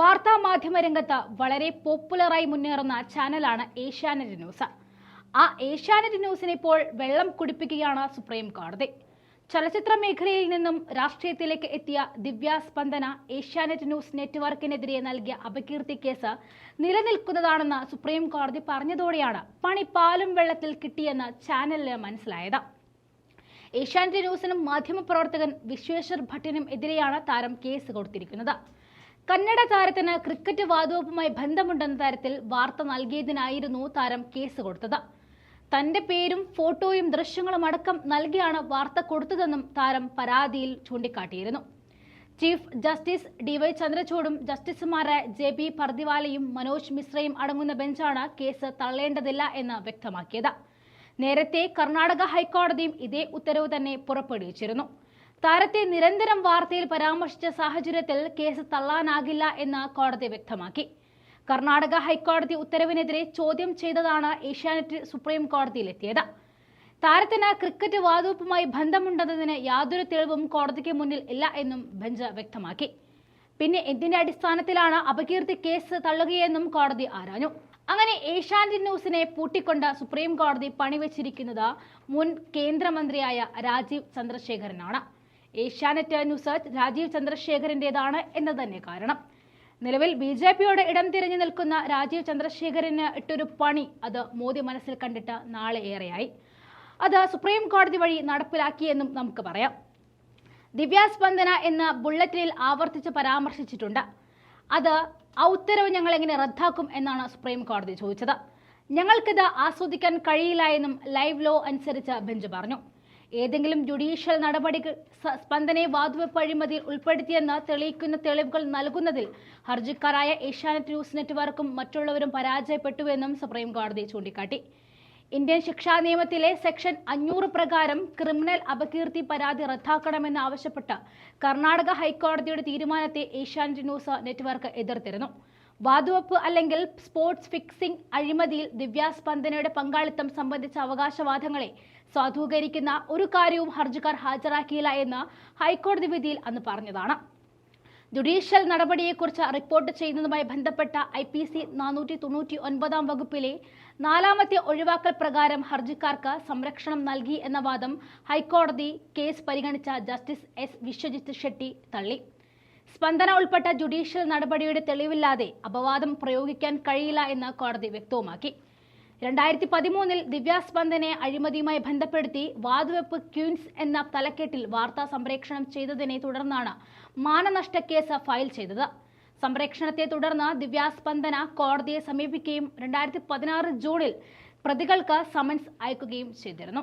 വാർത്താ മാധ്യമ രംഗത്ത് വളരെ പോപ്പുലറായി മുന്നേറുന്ന ചാനലാണ് ഏഷ്യാനെറ്റ് ന്യൂസ്. ആ ഏഷ്യാനെറ്റ് ന്യൂസിനെ ഇപ്പോൾ വെള്ളം കുടിപ്പിക്കുകയാണ് സുപ്രീം കോടതി. ചലച്ചിത്ര മേഖലയിൽ നിന്നും രാഷ്ട്രീയത്തിലേക്ക് എത്തിയ ദിവ്യ സ്പന്ദന ഏഷ്യാനെറ്റ് ന്യൂസ് നെറ്റ്വർക്കിനെതിരെ നൽകിയ അപകീർത്തി കേസ് നിലനിൽക്കുന്നതാണെന്ന് സുപ്രീം കോടതി പറഞ്ഞതോടെയാണ് പണി പാലും വെള്ളത്തിൽ കിട്ടിയെന്ന് ചാനലിന് മനസ്സിലായത്. ഏഷ്യാനെറ്റ് ന്യൂസിനും മാധ്യമപ്രവർത്തകൻ വിശ്വേശ്വർ ഭട്ടിനും എതിരെയാണ് താരം കേസ് കൊടുത്തിരിക്കുന്നത്. കന്നഡ താരത്തിന് ക്രിക്കറ്റ് വാതുവെപ്പുമായി ബന്ധമുണ്ടെന്ന തരത്തിൽ വാർത്ത നൽകിയതിനായിരുന്നു താരം കേസ് കൊടുത്തത്. തന്റെ പേരും ഫോട്ടോയും ദൃശ്യങ്ങളും അടക്കം നൽകിയാണ് വാർത്ത കൊടുത്തതെന്നും താരം പരാതിയിൽ ചൂണ്ടിക്കാട്ടിയിരുന്നു. ചീഫ് ജസ്റ്റിസ് ഡിവൈ ചന്ദ്രചൂഡും ജസ്റ്റിസുമാരായ ജെ ബി പർദിവാലയും മനോജ് മിശ്രയും അടങ്ങുന്ന ബെഞ്ചാണ് കേസ് തള്ളേണ്ടതില്ല എന്ന് വ്യക്തമാക്കിയത്. നേരത്തെ കർണാടക ഹൈക്കോടതിയും ഇതേ ഉത്തരവ് തന്നെ പുറപ്പെടുവിച്ചിരുന്നു. താരത്തെ നിരന്തരം വാർത്തയിൽ പരാമർശിച്ച സാഹചര്യത്തിൽ കേസ് തള്ളാനാകില്ല എന്ന് കോടതി വ്യക്തമാക്കി. കർണാടക ഹൈക്കോടതി ഉത്തരവിനെതിരെ ചോദ്യം ചെയ്തതാണ് ഏഷ്യാനെറ്റ് സുപ്രീം കോടതിയിലെത്തിയത്. താരത്തിന് ക്രിക്കറ്റ് വാതുവെപ്പുമായി ബന്ധമുണ്ടെന്നതിന് യാതൊരു തെളിവും കോടതിക്ക് മുന്നിൽ ഇല്ല എന്നും ബെഞ്ച് വ്യക്തമാക്കി. പിന്നെ എന്തിന്റെ അടിസ്ഥാനത്തിലാണ് അപകീർത്തി കേസ് തള്ളുകയെന്നും കോടതി ആരാഞ്ഞു. അങ്ങനെ ഏഷ്യാനെറ്റ് ന്യൂസിനെ പൂട്ടിക്കൊണ്ട് സുപ്രീം കോടതി പണിവെച്ചിരിക്കുന്നത് മുൻ കേന്ദ്രമന്ത്രിയായ രാജീവ് ചന്ദ്രശേഖരനാണ്. ഏഷ്യാനെറ്റ് ന്യൂസ് രാജീവ് ചന്ദ്രശേഖരന്റേതാണ് എന്ന് തന്നെ കാരണം. നിലവിൽ ബി ജെ പിയോട് ഇടം തിരിഞ്ഞു നിൽക്കുന്ന രാജീവ് ചന്ദ്രശേഖരന് ഇട്ടൊരു പണി അത് മോദി മനസ്സിൽ കണ്ടിട്ട് നാളെ ഏറെയായി. അത് സുപ്രീം കോടതി വഴി നടപ്പിലാക്കിയെന്നും നമുക്ക് പറയാം. ദിവ്യാസ്പന്ദന എന്ന ബുള്ളറ്റിനിൽ ആവർത്തിച്ച് പരാമർശിച്ചിട്ടുണ്ട്. അത് ആ ഉത്തരവ് ഞങ്ങൾ എങ്ങനെ റദ്ദാക്കും എന്നാണ് സുപ്രീം കോടതി ചോദിച്ചത്. ഞങ്ങൾക്കിത് ആസ്വദിക്കാൻ കഴിയില്ല എന്നും ലൈവ് ലോ അനുസരിച്ച് ബെഞ്ച് പറഞ്ഞു. ഏതെങ്കിലും ജുഡീഷ്യൽ നടപടികൾ സ്പന്ദനെ വാതുവെപ്പ് അഴിമതിയിൽ ഉൾപ്പെടുത്തിയെന്ന് തെളിയിക്കുന്ന തെളിവുകൾ നൽകുന്നതിൽ ഹർജിക്കാരായ ഏഷ്യാനെറ്റ് ന്യൂസ് നെറ്റ്വർക്കും മറ്റുള്ളവരും പരാജയപ്പെട്ടുവെന്നും സുപ്രീം കോടതി ചൂണ്ടിക്കാട്ടി. ഇന്ത്യൻ ശിക്ഷാ നിയമത്തിലെ സെക്ഷൻ അഞ്ഞൂറ് പ്രകാരം ക്രിമിനൽ അപകീർത്തി പരാതി റദ്ദാക്കണമെന്ന് ആവശ്യപ്പെട്ട കർണാടക ഹൈക്കോടതിയുടെ തീരുമാനത്തെ ഏഷ്യാനെറ്റ് ന്യൂസ് നെറ്റ്വർക്ക് എതിർത്തിരുന്നു. വാതുവെപ്പ് അല്ലെങ്കിൽ സ്പോർട്സ് ഫിക്സിംഗ് അഴിമതിയിൽ ദിവ്യാസ്പന്ദനയുടെ പങ്കാളിത്തം സംബന്ധിച്ച അവകാശവാദങ്ങളെ സാധൂകരിക്കുന്ന ഒരു കാര്യവും ഹർജിക്കാർ ഹാജരാക്കിയില്ല എന്ന് ഹൈക്കോടതി വിധിയിൽ അന്ന് പറഞ്ഞതാണ്. ജുഡീഷ്യൽ നടപടിയെക്കുറിച്ച് റിപ്പോർട്ട് ചെയ്യുന്നതുമായി ബന്ധപ്പെട്ട ഐ പി സി നാനൂറ്റി തൊണ്ണൂറ്റി ഒൻപതാം വകുപ്പിലെ നാലാമത്തെ ഒഴിവാക്കൽ പ്രകാരം ഹർജിക്കാർക്ക് സംരക്ഷണം നൽകി എന്ന വാദം ഹൈക്കോടതി കേസ് പരിഗണിച്ച ജസ്റ്റിസ് എസ് വിശ്വജിത്ത് ഷെട്ടി തള്ളി. സ്പന്ദന ഉൾപ്പെട്ട ജുഡീഷ്യൽ നടപടിയുടെ തെളിവില്ലാതെ അപവാദം പ്രയോഗിക്കാൻ കഴിയില്ല എന്ന് കോടതി വ്യക്തവുമാക്കി. രണ്ടായിരത്തി പതിമൂന്നിൽ ദിവ്യാസ്പന്ദനെ അഴിമതിയുമായി ബന്ധപ്പെടുത്തി വാതുവെപ്പ് ക്യൂൻസ് എന്ന തലക്കെട്ടിൽ വാർത്താ സംപ്രേഷണം ചെയ്തതിനെ തുടർന്നാണ് മാനനഷ്ട കേസ് ഫയൽ ചെയ്തത്. സംപ്രേക്ഷണത്തെ തുടർന്ന് ദിവ്യാസ്പന്ദന കോടതിയെ സമീപിക്കുകയും രണ്ടായിരത്തി പതിനാറ് ജൂണിൽ പ്രതികൾക്ക് സമൻസ് അയക്കുകയും ചെയ്തിരുന്നു.